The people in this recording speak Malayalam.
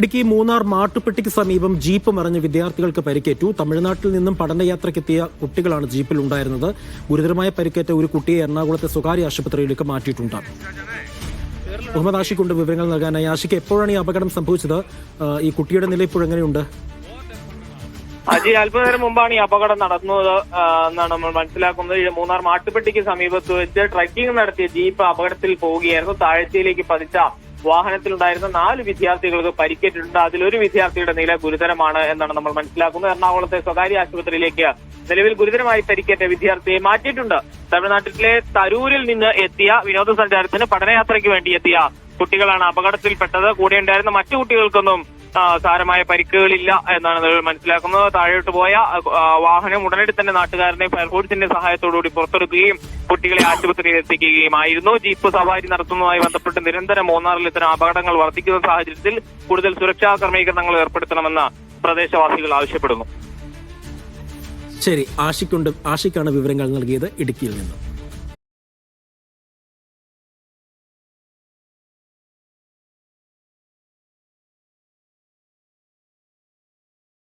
ഇടുക്കി മൂന്നാർ മാട്ടുപ്പെട്ടിക്ക് സമീപം ജീപ്പ് മറിഞ്ഞ് വിദ്യാർത്ഥികൾക്ക് പരിക്കേറ്റു. തമിഴ്നാട്ടിൽ നിന്നും പഠനയാത്രയ്ക്കെത്തിയ കുട്ടികളാണ് ജീപ്പിൽ ഉണ്ടായിരുന്നത്. ഗുരുതരമായ പരിക്കേറ്റ ഒരു കുട്ടിയെ എറണാകുളത്തെ സ്വകാര്യ ആശുപത്രിയിലേക്ക് മാറ്റിയിട്ടുണ്ട്. മുഹമ്മദ് ആഷിക്കുണ്ട് വിവരങ്ങൾ നൽകാനായി. ആഷിക്ക് എപ്പോഴാണ് ഈ അപകടം സംഭവിച്ചത്? ഈ കുട്ടിയുടെ നില ഇപ്പോൾ എങ്ങനെയുണ്ട്? അജി അല്പനേരം മുമ്പാണ് ഈ അപകടം നടന്നത് എന്നാണ് നമ്മൾ മനസ്സിലാക്കുന്നത്. മൂന്നാർ മാട്ടുപ്പെട്ടിക്ക് സമീപത്ത് വെച്ച് ട്രക്കിംഗ് നടത്തിയ ജീപ്പ് അപകടത്തിൽ പോവുകയായിരുന്നു. താഴ്ചയിലേക്ക് പതിച്ച വാഹനത്തിലുണ്ടായിരുന്ന നാല് വിദ്യാർത്ഥികൾക്ക് പരിക്കേറ്റിട്ടുണ്ട്. അതിലൊരു വിദ്യാർത്ഥിയുടെ നില ഗുരുതരമാണ് എന്നാണ് നമ്മൾ മനസ്സിലാക്കുന്നത് എറണാകുളത്തെ സ്വകാര്യ ആശുപത്രിയിലേക്ക് നിലവിൽ ഗുരുതരമായി പരിക്കേറ്റ വിദ്യാർത്ഥിയെ മാറ്റിയിട്ടുണ്ട്. തമിഴ്നാട്ടിലെ തരൂരിൽ നിന്ന് എത്തിയ വിനോദസഞ്ചാരത്തിന് പഠനയാത്രയ്ക്ക് വേണ്ടി എത്തിയ കുട്ടികളാണ് അപകടത്തിൽപ്പെട്ടത്. കൂടെ ഉണ്ടായിരുന്ന മറ്റു കുട്ടികൾക്കൊന്നും സാരമായ പരിക്കുകളില്ല എന്നാണ് മനസ്സിലാക്കുന്നത്. താഴോട്ട് പോയ വാഹനം ഉടനടി തന്നെ നാട്ടുകാരനെ ഫയർഫോഴ്സിന്റെ സഹായത്തോടുകൂടി പുറത്തെടുക്കുകയും കുട്ടികളെ ആശുപത്രിയിൽ എത്തിക്കുകയുമായിരുന്നു. ജീപ്പ് സവാരി നടത്തുന്നതുമായി ബന്ധപ്പെട്ട് നിരന്തരം മൂന്നാറിൽ ഇത്തരം അപകടങ്ങൾ വർദ്ധിക്കുന്ന സാഹചര്യത്തിൽ കൂടുതൽ സുരക്ഷാ ക്രമീകരണങ്ങൾ ഏർപ്പെടുത്തണമെന്ന് പ്രദേശവാസികൾ ആവശ്യപ്പെടുന്നു. ശരി ആഷിക്കുണ്ട് ആഷിക്കാണ് വിവരങ്ങൾ നൽകിയത് ഇടുക്കിയിൽ നിന്ന്.